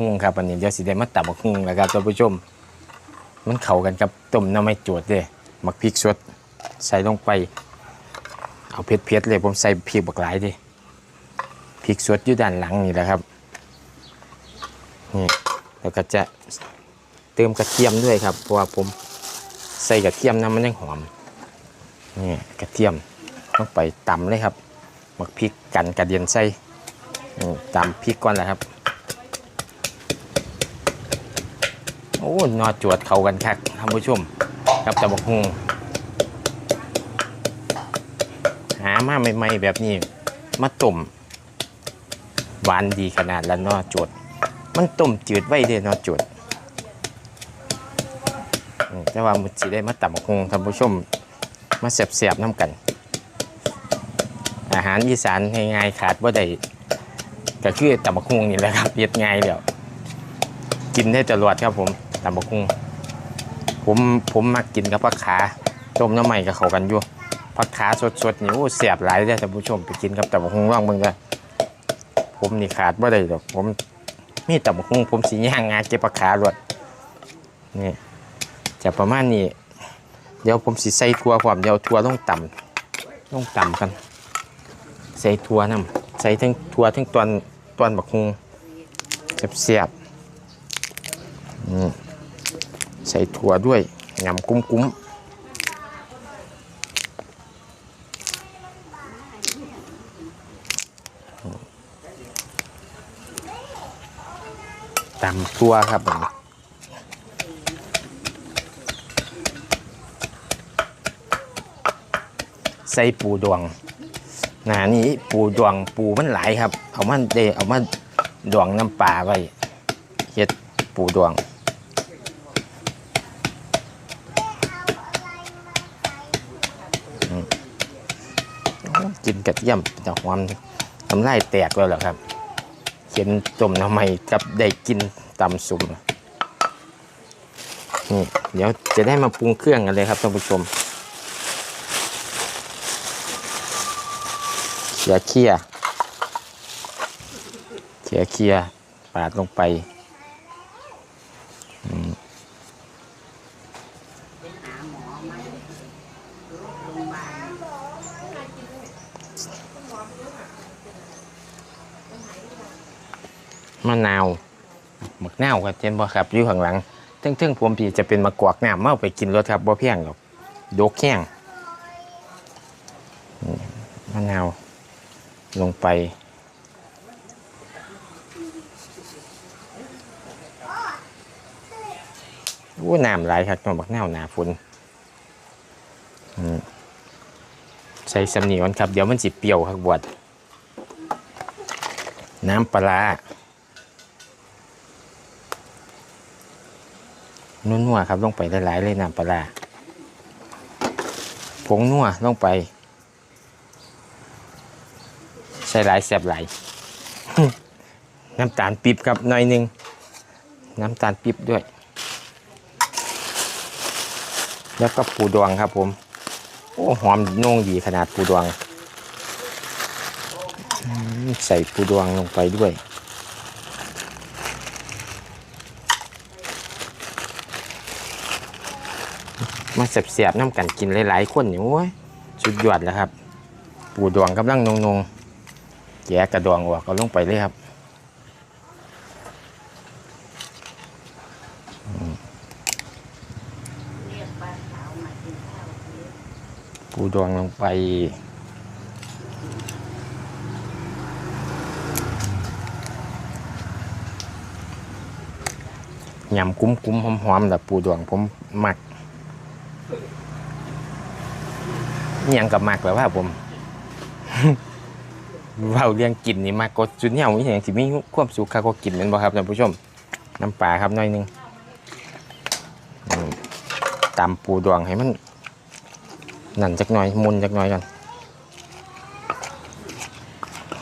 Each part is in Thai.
ฮุงครับอันนี้เดี๋ยวสิได้มาตำบักฮุงแล้วครับท่านผู้ชม มันเข้ากันกับต้มน้ำไม่จวดเด้มักพริกสดใส่ลงไป เอาเผ็ดๆเลยผมใส่พริกบักหลายดิพริกสดอยู่ด้านหลังนี่แหละครับนี่แล้วก็จะเติมกระเทียมด้วยครับเพราะว่าผมใส่กระเทียมนะมันยังหอมนี่กระเทียมต้องไปตำเลยครับมักพริกกันกระเดียนใส่ตำพริกก่อนแหละครับ อ้นอจวดเข้ากันคักท่านผู้ชมกับตะบกฮุงหามาใหม่ๆแบบนี้ มาต้มหวานดีขนาดแล้วนอจวดมันต้มจืดไว้เด้นอจวดอืมแต่ว่ามันสิได้มาตำบกฮุงท่านผู้ชม มาเสียบๆน้ำกัน อาหารอีสานง่ายๆขาดว่าได้ก็คือตำบักฮุงนี่แหละครับเฮ็ดง่ายแล้วกินได้ตลอดครับผม ตำบักหุ่งผมผมมักกินกับผักขาต้มน้ำใหม่กับเขากันอยู่ผักขาสดๆนี่โอ้เสียบหลายเลยท่านผู้ชมไปกินกับตำบักหุ่งร่องเบิ่งได้อผมนี่ขาดบ่ได้ดอกผมมีตำบักหุ่งผมสีย่างงานเก็บผักขาลวดนี่จะประมาณนี้เดี๋ยวผมสิใส่ถั่วพร้อมเดี๋ยวถั่วต้องต่ำต้องต่ำกัน ใส่ถั่วน้ำใส่ทั้งถั่วทั้งตอนตอนบักหุ่งเสียบๆอืม ใส่ถั่วด้วยยำกุ้มกุ้มตำตัวครับผมใส่ปูดวงหนานี้ปูดวงปูมันหลายครับ เอามันเดเอามาดวงน้ำปลาไว้เฮ็ดปูดวง กินกระเทียมจะหอมทำลายแตกแล้วเหรอครับเขียนต้มน้ำใหม่กับได้กินตำสุ่มนี่เดี๋ยวจะได้มาปรุงเครื่องกันเลยครับท่านผู้ชมเขียเคียเขียเคียปาดลงไป มะนาวหมักนาวครับเจนบ่ครับอยู่ข้างหลังทึ่งๆผมพี่จะเป็นมะกอกน้ำเมาไปกินรถครับบ่เพียงหรอกโดกแข้งมะนาวลงไป โอ้น้ำไหลครับตัวบักแนวหนาฝนอืมใส่สำนีก่อนครับ เดี๋ยวมันสิเปรี้ยวครับบวด น้ำปลาร้า นัวๆครับลงไปหลายๆเลยน้ำปลาผงนัวลงไป ใส่หลายแสบหลายน้ำตาลปีบครับหน่อยหนึง น้ำตาลปีบด้วย แล้วก็ปูดวงครับผมโอ้หอมโน่งดีขนาดปูดวง ใส่ปูดวงลงไปด้วย มาเสียบๆน้ำกันกินหลายๆคนนี่โอ้ยสุดยอดแล้วครับ ปูดวงกำลังนงๆแกกระดวงออกก็ลงไปเลยครับปูดวงลงไปยำกุ้มกุ้มๆหอมๆแบบปูดวงผมมักอิห ยังกับมักแบบว่าผมเว่าเรื่องกินนี่มากก็จุดเนี่ยมีอย่างที่มีความสุขค่ะก็กินแมันบ่ครับท่านผู้ชม น้ำปลาครับหน้อยหนึงอืมตำปูดวงให้มันนั่นจักหน่อยมุนจักหน่อยกัน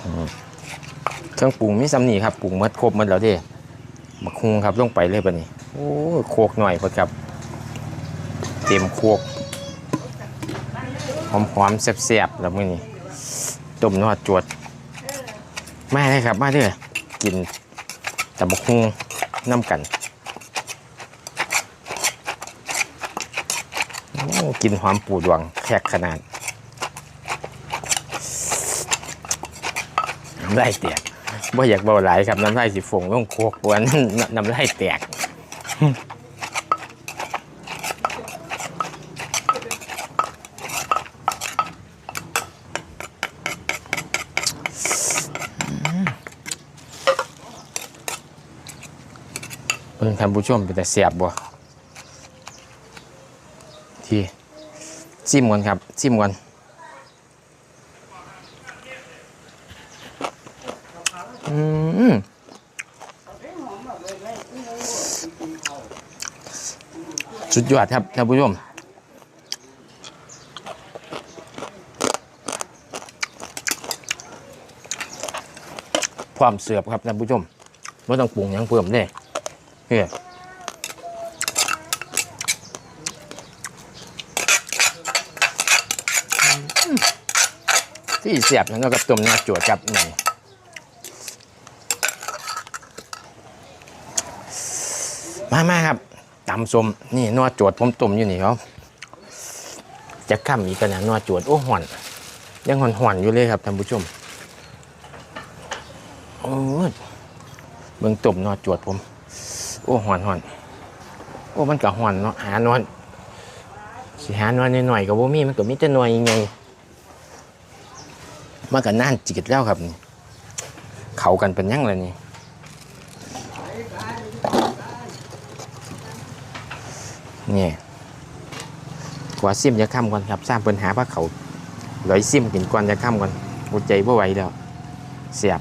อืมเครื่องปรุงมีสำนีครับปรุงหมดครบหมดแล้วเด้บักฮุงครับลงไปเลยปะนี่โอ้โคกหน่อยพอครับ เต็มโคก หอมๆแซ่บๆแล้วมื้อนี้ต้มนอดจวดมาเลยครับมาเด้อกินตำบักหุ่งน้ำกันกินหอมปูดวงแขกขนาดน้ำลายแตกบ่อยากเบาหลายครับน้ำลายสิฟงลงโคกวนน้ำลายแตก เพิ่งท่านผู้ชมเป็นแต่เสียบบ่ที่ซิมก่อนครับซิมก่อนอืมสุดยอดครับท่านผู้ชมพร้อมเสือบครับท่านผู้ชมไม่ต้องปรุงยังเพิ่มเลย เฮ้ยที่เสียบแล้วก็ต้มเนื้อจวดกับหนึ่งมามาครับตำสมนี่นัวจวดผมต้มอยู่นี่เขาจะข้ามอีกกันนะนัวจวดโอ้ห่อนยังห่อนห่อนอยู่เลยครับท่านผู้ชมโอ้เบิ่งต้มนัวจวดผม โอ้หอนหอนโอ้มันก็หอนเนาะหานอนสิหานอนหน่อยๆกับบ่มีมันก็มีแต่หน่อยยังไงมันก็น่านจิตแล้วครับนี่เขากันเป็นยังเลยนี่นี่กว่าซิมจะข้ามก่อนครับสร้างปัญหาพระเขาลอยซิมกินก่อนจะข้ามก่อนหัวใจบ่ไหวแล้วเสียบ